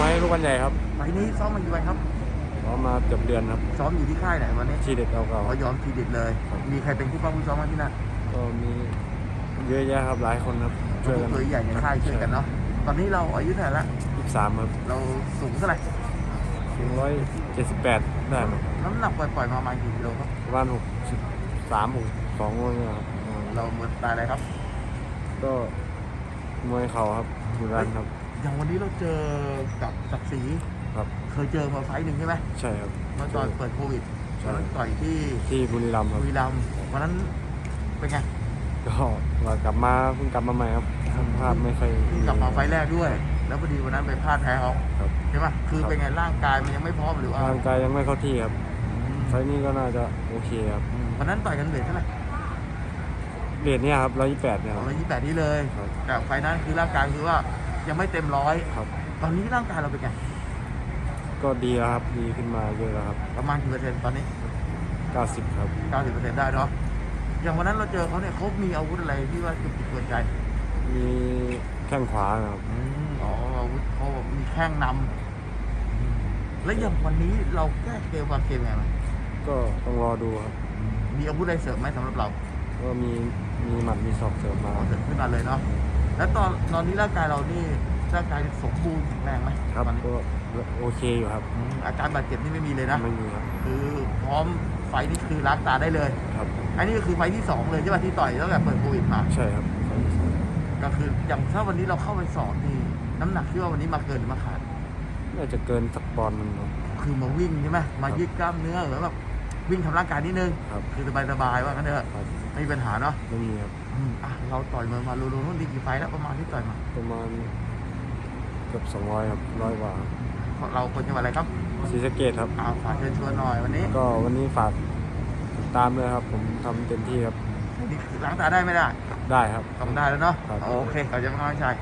น้อยลูกวันใหญ่ครับไฟล์นี้ซ้อมมากี่วันครับซ้อมมาเกือบเดือนครับซ้อมอยู่ที่ค่ายไหนวันนี้ทีเด็ดเอาเก่าขอยอมทีเด็ดเลย มีใครเป็นผู้ป้องผู้ซ้อมมาที่นั่นก็มีเยอะแยะครับหลายคนครับช่วยทุกักนตัวใหญ่ในค่ายช่วยกันเนาะตอนนี้เราอายุเท่าไหร่ละยี่สามครับเราสูงเท่าไหร่ถึงร้อยเจ็ดสิบแปดได้ครับน้ำหนักปล่อยๆมาประมาณกี่กิโลครับประมาณหกสิบสามหกสองเนี่ยครับอืมเราเหมือนตายอะไรครับ ก็มวยเข่าครับดูรันครับ อย่างวันนี้เราเจอกับศักดิ์ศรีครับ เคยเจอมาไฟล์หนึ่งใช่ไหมใช่ครับเมื่อตอนเปิดโควิดตอนนั้นต่อยที่ที่บุรีรัมย์ครับบุรีรัมย์วันนั้นเป็นไงก็ว่ากลับมาเพิ่งกลับมาใหม่ครับภาพไม่ค่อยเพิ่งกลับมาไฟล์แรกด้วย แล้วพอดีวันนั้นไปพลาดแพ้เขาครับใช่ไหมคือครับเป็นไงร่างกายมันยังไม่พร้อมหรือว่าร่างกายยังไม่เข้าที่ครับไฟล์นี้ก็น่าจะโอเคครับอืมวันนั้นต่อยกันเวทเท่าไหร่เรทเนี่ยครับร้อยยี่แปดเนี่ยคสอรังบร้อยยี่สิบแปดนี้เลยครับแต่ไฟล์นั้นคือร่างกายคือว่า ยังไม่เต็มร้อยครับ ตอนนี้ร่างกายเราเป็นไง ก็ดีแล้วครับ ดีขึ้นมาเยอะแล้วครับ ประมาณกี่เปอร์เซ็นต์ตอนนี้ 90 ครับเก้าสิบเปอร์เซ็นต์ได้เนาะ อย่างวันนั้นเราเจอเขาเนี่ยเขามีอาวุธอะไรที่ว่าจุดติดตัวใจมีแข้งขวานะครับ อืมอ๋ออาวุธเขามีแข้งนำอืมแล้วอย่างวันนี้เราแก้เกมวางเกมไงบ้างก็ต้องรอดูครับ มีอาวุธอะไรเสริมไหมสำหรับเราก็มีมีหมัดมีศอกเสริมมา เอาเสริมขึ้นมาเลยเนาะ แล้วตอนตอนนี้ร่างกายเรานี่ร่างกายสมบูรณ์แข็งแรงไหมครับตอนนี้ก็โอเคอยู่ครับอืมอาการบาดเจ็บนี่ไม่มีเลยนะ ไม่มีครับ คือพร้อมไฟท์นี่คือล้างตาได้เลย ครับ อันนี้ก็คือไฟท์ที่สองเลยใช่ป่ะที่ต่อยตั้งแต่เปิดโควิดมา ใช่ครับก็คืออย่างถ้าวันนี้เราเข้าไปสอนนี่น้ำหนักที่ว่าวันนี้มาเกินหรือมาขาด น่าจะเกินสักปอนด์หนึงครับ คือมาวิ่งใช่ไหมมายืดกล้ามเนื้อหรือแบบ วิ่งทำร่างกายนิดนึงครับคือสบายๆว่างั้นเถอะครับไม่มีปัญหาเนาะไม่มีครับอืมอะเราต่อยมามารูๆนู่นดีกี่ไฟท์แล้วประมาณที่ต่อยมาประมาณเกือบ200ครับร้อยกว่าเราคนจังหวัดอะไรครับศรีสะเกดครับ อ่าฝากเชิญชวนหน่อยวันนี้ก็วันนี้ฝากติดตามด้วยครับ ผมทำเต็มที่ครับ นี่คือล้างตาได้ไม่ได้ได้ครับ ทำได้แล้วเนาะครับ โอเคขอบคุณมากชาย